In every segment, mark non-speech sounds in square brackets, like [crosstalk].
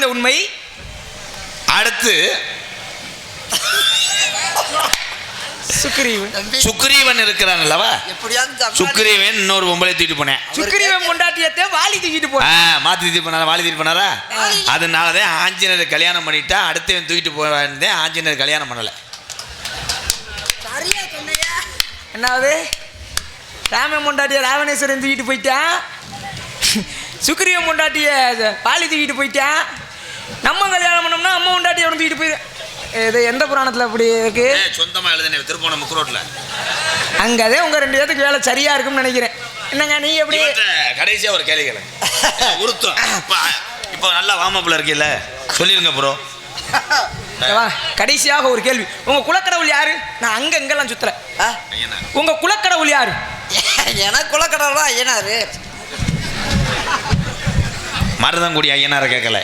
அறிந்த உண்மை? அடுத்து. சுக்ரீவன் இருக்கிறான் அல்லவா. சுக்ரீவன் இன்னொரு பொம்பளை தூக்கிட்டு போனேன். சுக்ரீவன் பொண்டாட்டியத்தை வாலி தூக்கிட்டு போன மாத்தி தூக்கிட்டு போனாரா? வாலி தூக்கிட்டு போனாரா? அதனாலதான் ஆஞ்சநேயர் கல்யாணம் பண்ணிட்டா அடுத்தவன் தூக்கிட்டு போயிருந்தேன் ஆஞ்சநேயர் கல்யாணம் பண்ணல. சரியா சொன்னையா என்னாவது? ராமன் பொண்டாட்டிய ராவணேஸ்வரன் தூக்கிட்டு போயிட்டான் சுக்ரீவன் பொண்டாட்டிய வாலி தூக்கிட்டு போயிட்டான் நம்ம கல்யாணம் பண்ணோம்னா அம்மா பொண்டாட்டிய அவன் தூக்கிட்டு போய் இது எந்த புராணத்தில் அப்படி இருக்கு? சொந்தமா எழுதுனே திருப்போணம் முக்குரோட்ல அங்கதே உங்க ரெண்டு பேத்துக்கு வேலை சரியா இருக்கும்னு நினைக்கிறேன். என்னங்க நீ எப்படி? கடைசியா ஒரு கேள்வி கேளுங்க. உருத்தம். இப்ப நல்லா வாமப்புல இருக்கீல்ல? சொல்லிருங்க ப்ரோ [laughs] வா, கடைசியாக ஒரு கேள்வி. உங்க குலக்கடவுள் யாரு? நான் அங்க இங்கெல்லாம் சுத்துறேன் ஆ? உங்க குலக்கடவுள் யாரு? எனக்கு குலக்கடவுளா ஐயனாரு. மருதங்குடி ஐயனார கேட்கல.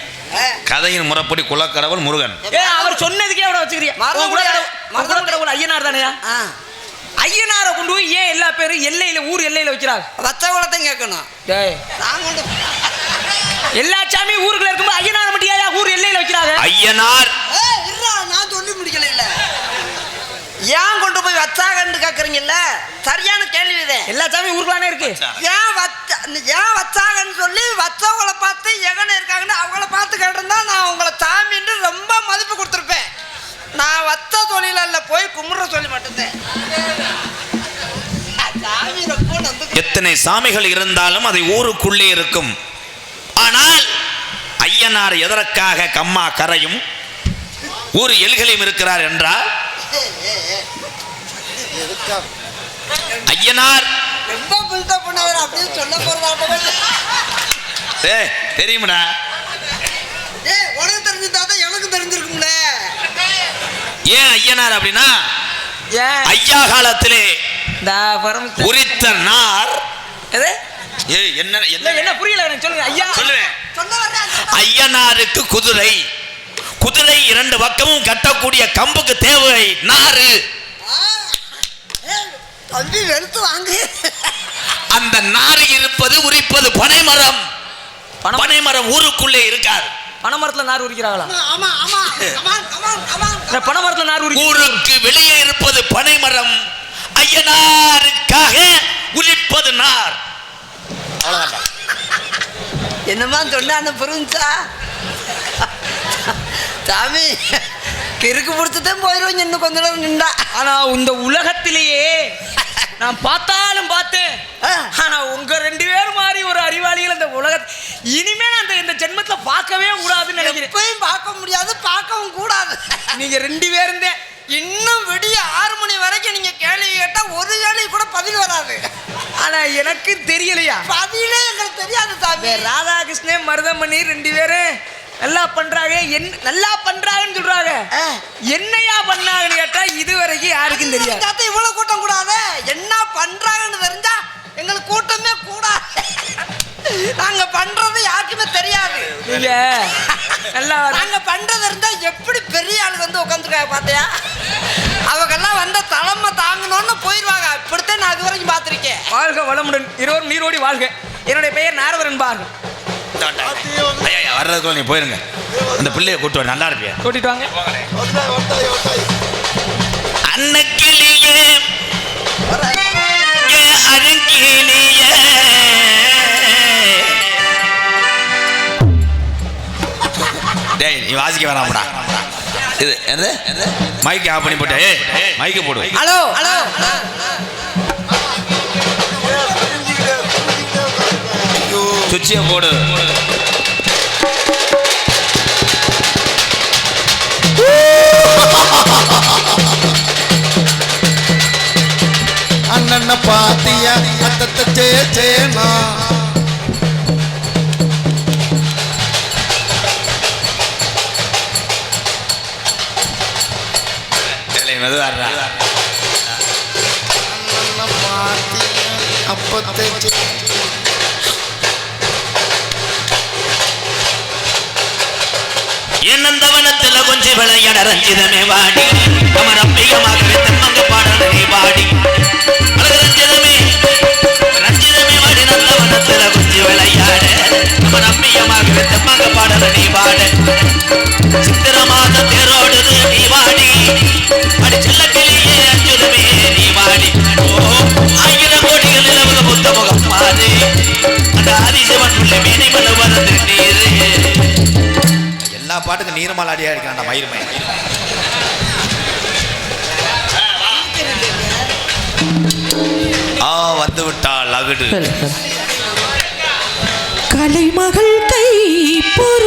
கதையின் முறைப்படி குலக்கடவுள் முருகன். ஏ அவர் சொன்னதுக்கே அவட வச்சுக்கிறியா? ஐயனார் தானேயா ஆ. ஐயனாரை கொண்டு போய் ஏன் எல்லா பேரும் எல்லையில ஊர் எல்லையில வைக்கிறாங்க வச்ச குலத்தையும் கேட்கணும் எல்லா சாமியும் ஊருக்குள்ள இருக்கும்போது ஐயனாரை மட்டும் ஏன் ஊர் எல்லையில வைக்கிறாங்க? ஐயனார். ஏய், இருடா, நான் சொல்லி முடிக்கல இல்ல ஏன் கொண்டு போய் வச்சாகன்னு கேக்குறீங்கல்ல? சரியான கேள்வி இது. எல்லா சாமியும் ஊருக்குள்ளானே இருக்கு. ஏன் ஏன் வச்சாங்கன்னு சொல்லி வச்சவங்கள பார்த்து எகன இருக்காங்கன்னு அவங்கள பார்த்து கேட்டிருந்தா நான் உங்களை சாமின்னு ரொம்ப மதிப்பு கொடுத்துருப்பேன். நான் வச்ச தொழில இல்ல போய் கும்பிட்ற சொல்லி மட்டும்தான். எத்தனை சாமிகள் இருந்தாலும் அதை ஊருக்குள்ளே இருக்கும். ஆனால் ஐயனார் எதற்காக கம்மா கரையும்? ஊர் எல்களையும் இருக்கிறார் என்றால்? ஐயனார் ரொம்ப பில்டப் பண்ணவர் ஏ தெரியுமடா. ஏய் உனக்கு தெரிஞ்சிருந்தா தான் எனக்கு தெரிஞ்சிருக்கும்ல. ஏன் ஐயனார் அப்படின்னா ஐயா காலத்திலே உரித்த நார். என்ன என்ன? என்ன புரியல சொல்லுங்க. ஐயா. சொல்லுவேன். ஐயனாருக்கு குதிரை. குதிரை இரண்டு பக்கமும் கட்டக்கூடிய கம்புக்கு தேவை. நாறு. தம்பி வெளுத்து வாங்கு. அந்த நாறு இருப்பது உரிப்பது பனைமரம். பணம் பனைமரம் ஊருக்குள்ளே இருக்காது. பனைமரத்துல நார் உரிக்கிறாங்களா? ஆமா ஆமா கமான் கமான் கமான் இந்த பனைமரத்துல நார் ஊருக்கு வெளியே இருப்பது பனைமரம். ஐயனாருக்காக உரிப்பது நார். அவ்வளவுதான்டா. என்னமா சொன்ன புரிஞ்சா? சாமி கிறுக்கு பிடிச்சதான் போயிடுவோம் இன்னும் கொஞ்ச நேரம் நின்றா. ஆனா இந்த உலகத்திலேயே நான் ஆ. ஆனா உங்க ரெண்டு பேரும் மாதிரி ஒரு அறிவாளிகள் இந்த உலக இனிமே நான் இந்த- ஜென்மத்துல பார்க்கவே கூடாதுன்னு நினைக்கிறேன். எப்பயும் பார்க்க முடியாது பார்க்கவும் கூடாது. நீங்க ரெண்டு பேரும் தான் இன்னும் விடிய ஆறு மணி வரைக்கும் நீங்க கேள்வி கேட்டா ஒரு கேள்வி கூட பதில் வராது. ஆனா எனக்கு தெரியலையா? பதிலே எங்களுக்கு தெரியாது சாமி. ராதாகிருஷ்ணன் மருதமணி ரெண்டு பேரும் நல்லா பண்றாங்க. என் நல்லா பண்றாங்கன்னு சொல்றாங்க. என்னையா பண்ணாங்கன்னு கேட்டா இது வரைக்கும் யாருக்கும் தெரியாது. தாத்தா இவ்வளவு கூட்டம் கூடாது? என்ன பண்றாங்கன்னு தெரிஞ்சா எங்களுக்கு கூட்டமே கூடாது. நாங்க பண்றது யாருக்குமே தெரியாது. நீங்க நல்லா நாங்க பண்றது இருந்தா எப்படி பெரிய ஆளு வந்து உட்காந்துருக்காங்க பாத்தியா? அவங்கெல்லாம் வந்த தலைமை தாங்கணும்னு போயிடுவாங்க இப்படித்தான் நான் இது வரைக்கும் பார்த்திருக்கேன். வாழ்க வளமுடன். இருவரும் நீரோடி வாழ்க. என்னுடைய பெயர் நாரதர் என்பார்கள். ஐயா, ஐயா, வர்றதுக்குள்ள நீ போயிருங்க. அந்த பிள்ளைய கூட்டு நல்லா இருப்பியா? கூட்டிட்டு வாங்க. அன்னக்கிளியே டேய் நீ வாசிக்க வேணாம்டா. இது எது மைக்கு ஆஃப் பண்ணி போட்டு மைக்கு போடு. Hello hello. சுவிட்சியை போடு. அண்ணன பாத்தியா? அத்தத்த சே சேனா டேய், மெதுவா இருடா. அண்ணன பாத்தியா அப்பத்தே என்னந்தவனத்துல கொஞ்சம் விளையாட ரஞ்சிதமே வாடி. அமர் சத்தியமா நீ பாட. சித்திர மாத நீ வாடி. அடி நீ வாடி. ஓ ஆயிரம் கோடிகள் அந்த ஆதிசிவன் உள்ள மேனி மலை வரது எல்லா பாட்டுக்கும் நீர்மலாடியா இருக்கான் அந்த மயிர் ஆ வந்து விட்டாள் அகுடு தலைமகள் கை பொறு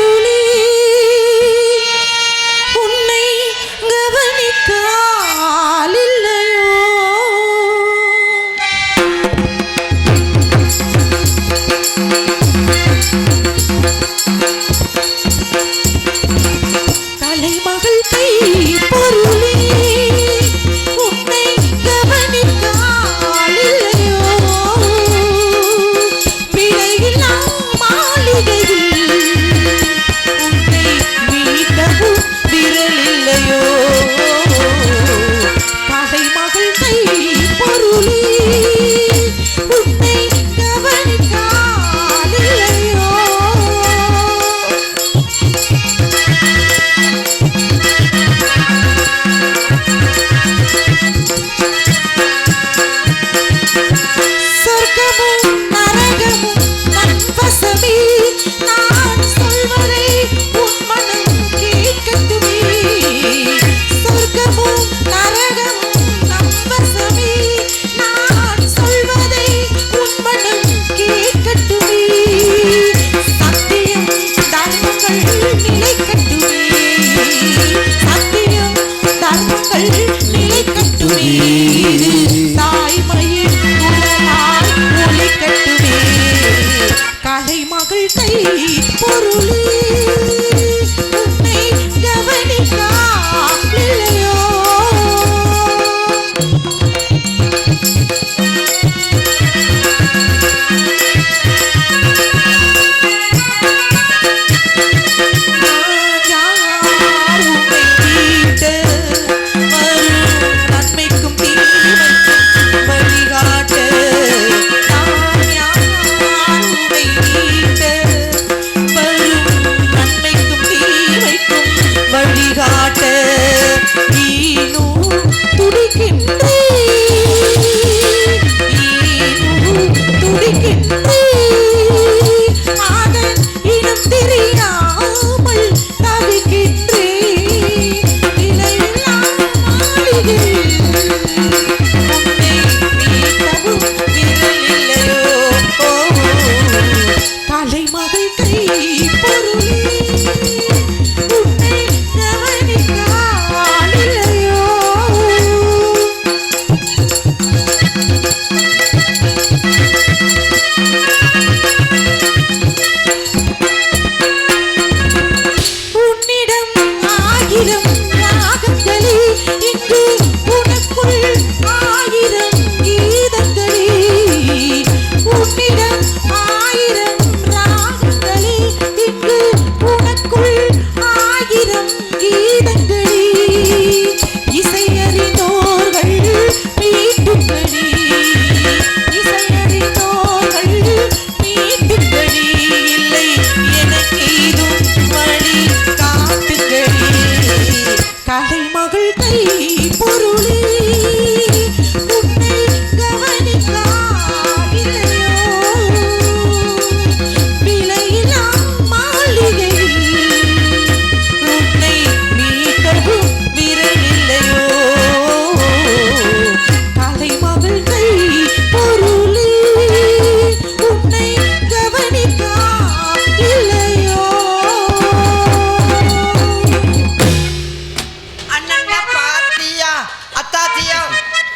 Bye.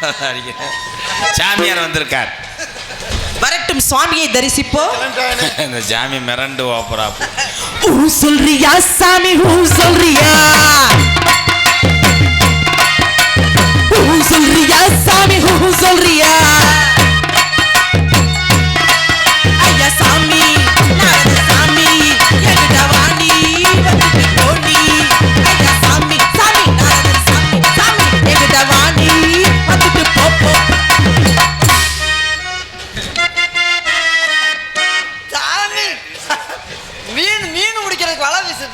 [laughs] சாமியார் வந்திருக்கார். வரட்டும் சுவாமியை தரிசிப்போ [laughs] இந்த சாமி மிரண்டு ஓப்பரா ஊ சொல்றியா சாமி ஊ சொல்றியா? ஊ சொல்றியா சாமி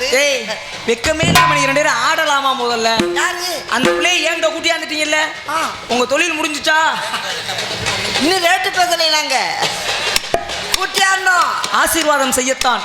ஏய் வெக்கமே இல்லாம நீங்க ரெண்டு பேரும் ஆடலாமா முதல்ல? யாரு? அந்த பிள்ளைய ஏன்ட கூட்டியாந்துட்டீங்கல்ல உங்க தொழில் முடிஞ்சுச்சா? இன்னும் ரேட்டு கூட்டியா கூட்டியாடணும் ஆசீர்வாதம் செய்யத்தான்.